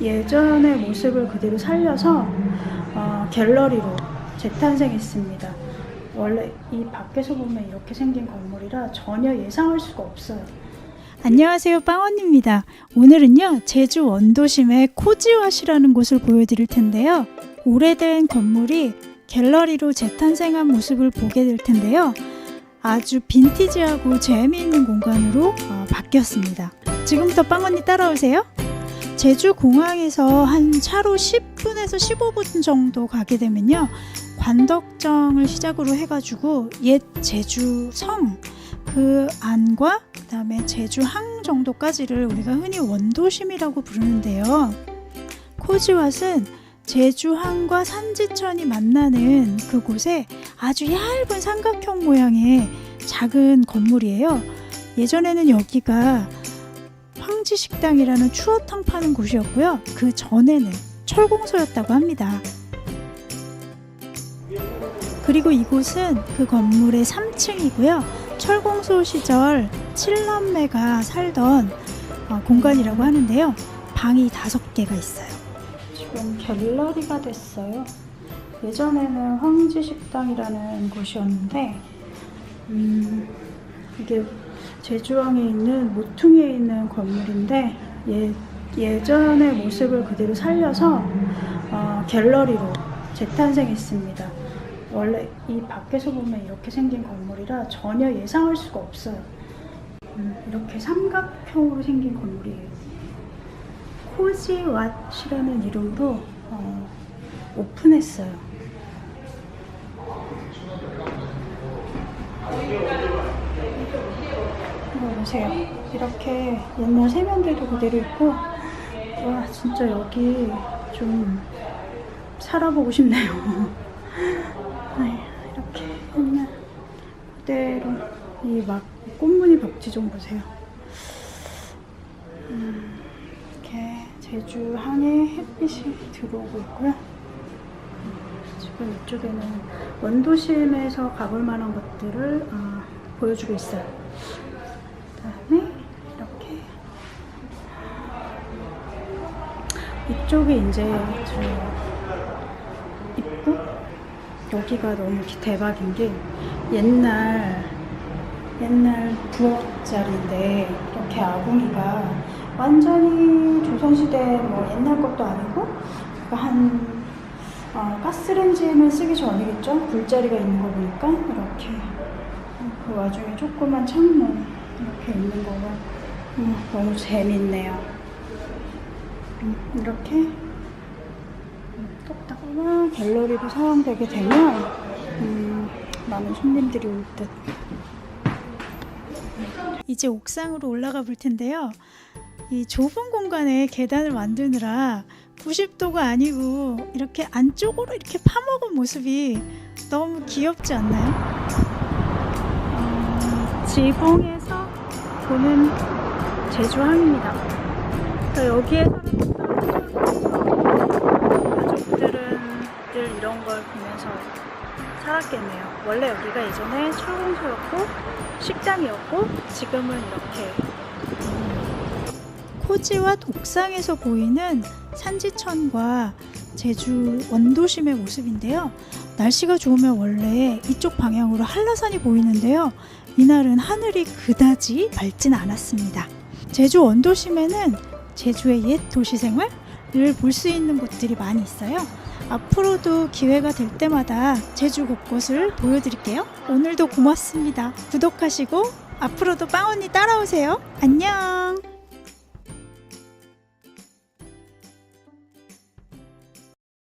예전의 모습을 그대로 살려서 어, 갤러리로 재탄생했습니다. 원래 이 밖에서 보면 이렇게 생긴 건물이라 전혀 예상할 수가 없어요. 안녕하세요, 빵원입니다. 오늘은요, 제주 원도심의 코지와시라는 곳을 보여드릴 텐데요. 오래된 건물이 갤러리로 재탄생한 모습을 보게 될 텐데요. 아주 빈티지하고 재미있는 공간으로 어, 바뀌었습니다. 지금부터 빵언니 따라오세요. 제주 공항에서 한 차로 10분에서 15분 정도 가게 되면요. 관덕정을 시작으로 해가지고 옛 제주 성 그 안과 그다음에 제주 항 정도까지를 우리가 흔히 원도심이라고 부르는데요. 코지왓은 제주항과 산지천이 만나는 그곳에 아주 얇은 삼각형 모양의 작은 건물이에요. 예전에는 여기가 황지식당이라는 추어탕 파는 곳이었고요. 그 전에는 철공소였다고 합니다. 그리고 이곳은 그 건물의 3층이고요. 철공소 시절 7남매가 살던 어, 공간이라고 하는데요. 방이 다섯 개가 있어요. 지금 갤러리가 됐어요. 예전에는 황지 식당이라는 곳이었는데, 음, 이게 제주항에 있는 모퉁이에 있는 건물인데, 예, 예전의 모습을 그대로 살려서 어, 갤러리로 재탄생했습니다. 원래 이 밖에서 보면 이렇게 생긴 건물이라 전혀 예상할 수가 없어요. 음, 이렇게 삼각형으로 생긴 건물이에요. 코지왓이라는 이름으로 어, 오픈했어요. 이거 보세요. 이렇게 옛날 세면대도 그대로 있고, 와, 진짜 여기 좀 살아보고 싶네요. 네, 이렇게 옛날 그대로 이 막 꽃무늬 벽지 좀 보세요. 음, 이렇게 제주 항에 햇빛이 들어오고 있고요. 지금 이쪽에는 원도심에서 가볼 만한 것들을 어, 보여주고 있어요. 그다음에 이렇게 이쪽이 이제 저 입구 여기가 너무 대박인 게 옛날 옛날 부엌자리인데 이렇게 아궁이가 완전히 조선시대 뭐 옛날 것도 아니고 한 어, 가스렌지만 쓰기 전이겠죠? 불자리가 있는 거 보니까 이렇게 그 와중에 조그만 창문 이렇게 있는 거가 음, 너무 재밌네요. 음, 이렇게 음, 똑딱한 갤러리로 사용되게 되면 음, 많은 손님들이 올 듯. 이제 옥상으로 올라가 볼 텐데요. 이 좁은 공간에 계단을 만드느라 90도가 아니고 이렇게 안쪽으로 이렇게 파먹은 모습이 너무 귀엽지 않나요? 음, 지붕에서 보는 제주항입니다. 그러니까 여기에 가족들은 늘 이런 걸 보면서 살았겠네요. 원래 여기가 예전에 철공소였고 식당이었고 지금은 이렇게 코지와 옥상에서 보이는 산지천과 제주 원도심의 모습인데요. 날씨가 좋으면 원래 이쪽 방향으로 한라산이 보이는데요. 이날은 하늘이 그다지 밝진 않았습니다. 제주 원도심에는 제주의 옛 도시 생활을 볼 수 있는 곳들이 많이 있어요. 앞으로도 기회가 될 때마다 제주 곳곳을 보여드릴게요. 오늘도 고맙습니다. 구독하시고 앞으로도 빵언니 따라오세요. 안녕!